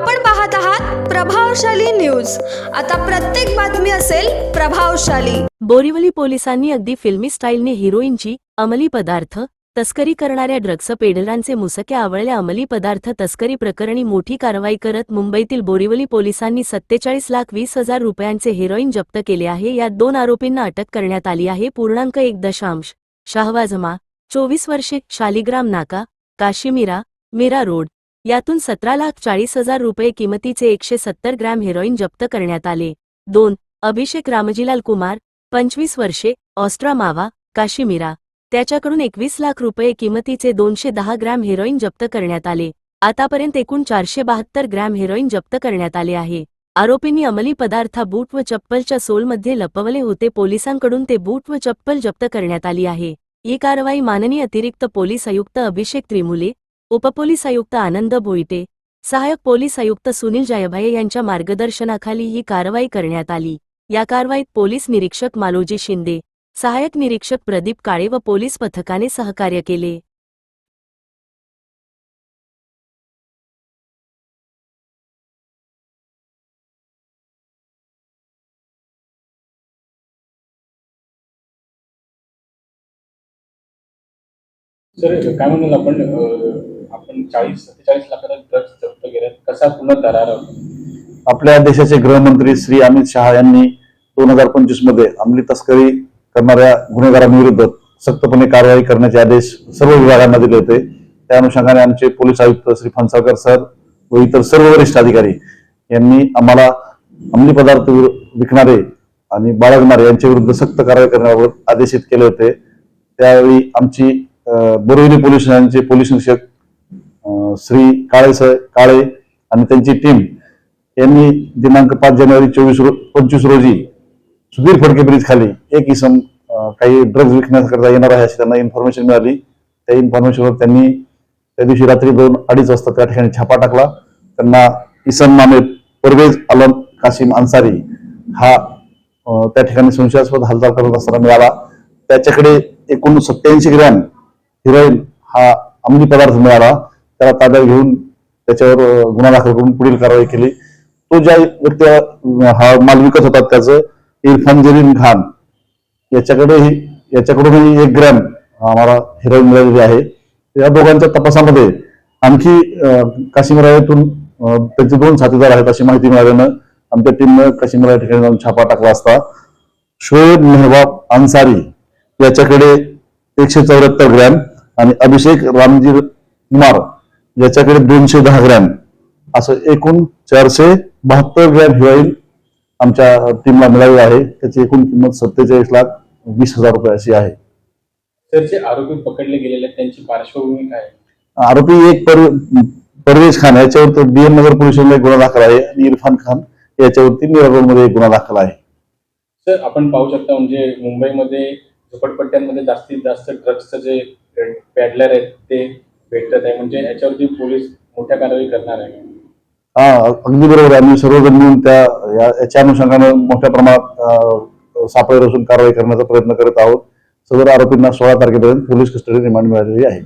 आपण पाहत आहात प्रभावशाली न्यूज. आता प्रत्येक बातमी असेल प्रभावशाली. बोरिवली पोलिसांनी अगदी फिल्मी स्टाईलने हिरोईनची अंमली पदार्थ तस्करी करणाऱ्या ड्रग्स पेडरांचे मुसके आवळल्या अंमली पदार्थ तस्करी प्रकरणी मोठी कारवाई करत मुंबईतील बोरिवली पोलिसांनी सत्तेचाळीस लाख वीस हजार रुपयांचे हेरोईन जप्त केले आहे. यात दोन आरोपींना अटक करण्यात आली आहे. पूर्णांक एक दशांश. शाहवाजमा चोवीस वर्षे शालिग्राम नाका काशीमिरा मीरा रोड. यातून सतरा लाख चाळीस हजार रुपये किमतीचे एकशे सत्तर ग्रॅम हेरोईन जप्त करण्यात आले. दोन अभिषेक रामजीलाल कुमार पंचवीस वर्षे ऑस्ट्रा मावा काशिमिरा. त्याच्याकडून एकवीस लाख रुपये किमतीचे दोनशे दहा ग्रॅम हेरोईन जप्त करण्यात आले. आतापर्यंत एकूण चारशे बहात्तर ग्रॅम हेरोईन जप्त करण्यात आले आहे. आरोपींनी अंमली पदार्थ बूट व चप्पलच्या सोलमध्ये लपवले होते. पोलिसांकडून ते बूट व चप्पल जप्त करण्यात आली आहे. ही कारवाई माननीय अतिरिक्त पोलीस आयुक्त अभिषेक त्रिमुले उपपोलीस आयुक्त आनंद भोईटे सहायक पोलीस आयुक्त सुनील जायभाये यांच्या मार्गदर्शनाखाली ही कारवाई करण्यात आली. या कारवाईत पोलीस निरीक्षक मालोजी शिंदे सहाय्यक निरीक्षक प्रदीप काळे व पोलीस पथकाने सहकार्य केले. सर काय म्हणून आपण? आपण चाळीस सत्तेचाळीस लाखाचा ड्रग्ज जप्त केल्यात. कसा पुन्हा करार आपल्या देशाचे गृहमंत्री श्री अमित शहा यांनी दोन हजार पंचवीसमध्ये अंमली तस्करी करणाऱ्या गुन्हेगारांविरुद्ध सक्तपणे कारवाई करण्याचे आदेश सर्व विभागांना दिले होते. त्या अनुषंगाने आमचे पोलीस आयुक्त श्री फणसावकर सर व इतर सर्व वरिष्ठ अधिकारी यांनी आम्हाला अंमली पदार्थ विकणारे आणि बाळगणारे यांच्या विरुद्ध सक्त कारवाई करण्याबाबत आदेशित केले होते. त्यावेळी आमची बोरिवली पोलीस स्टेशनचे पोलीस निरीक्षक श्री काळे स काळे आणि त्यांची टीम यांनी दिनांक पाच जानेवारी चोवीस रो पंचवीस रोजी सुधीर फडके ब्रिज खाली एक इसम काही ड्रग्ज विकण्याकरता येणार आहे अशी त्यांना इन्फॉर्मेशन मिळाली. त्या इन्फॉर्मेशनवर त्यांनी त्या दिवशी रात्री दोन अडीच वाजता त्या ठिकाणी छापा टाकला. त्यांना इसम नामे परवेज आलम कासिम अन्सारी हा त्या ठिकाणी संशयास्पद हालचाल करत असताना मिळाला. त्याच्याकडे एकूण सत्याऐंशी ग्रॅम हिरोईन हा अंमली पदार्थ मिळाला. त्याला ताब्यात घेऊन त्याच्यावर गुन्हा दाखल करून पुढील कारवाई केली. तो ज्या व्यक्ती हा माल विकत होता त्याचं इरफान जरीन खान. याच्याकडेही याच्याकडूनही एक ग्रॅम आम्हाला हिरोईन मिळालेली आहे. या दोघांच्या तपासामध्ये आणखी काश्मीरातून त्यांचे दोन साथीदार आहेत अशी माहिती मिळाल्यानं आमच्या टीमनं काश्मीरा ठिकाणी जाऊन छापा टाकला असता. शोएब मेहबाब अन्सारी याच्याकडे एकशे चौऱ्याहत्तर ग्रॅम आणि अभिषेक रामजी कुमार याच्याकडे दोनशे दहा ग्रॅम असं एकूण चारशे बहात्तर ग्रॅम हिरोईन आमच्या टीमला मिळाली आहे. त्याची एकूण किंमत सत्तेचाळीस लाख वीस हजार रुपये अशी आहे. सर जे आरोपी पकडले गेलेले त्यांची पार्श्वभूमी काय? आरोपी एक पर परवेज खान याच्यावर डीएम नगर पोलीस स्टेशनला एक गुन्हा दाखल आहे. आणि इरफान खान याच्यावरती मीरा रोडमध्ये एक गुन्हा दाखल आहे. सर आपण पाहू शकता म्हणजे मुंबईमध्ये झोपडपट्ट्यांमध्ये जास्तीत जास्त ड्रग्सचं जे पॅडलर आहेत ते भेटत आहे म्हणजे याच्यावरती पोलीस मोठ्या कारवाई करणार आहे. हा अगदी बरोबर आम्ही सर्वजण मिळून त्या या- याच्या अनुषंगाने मोठ्या प्रमाणात सापळे रचून कारवाई करण्याचा प्रयत्न करत आहोत. सदर आरोपींना सोळा तारखेपर्यंत पोलीस कस्टडी रिमांड मिळालेली आहे.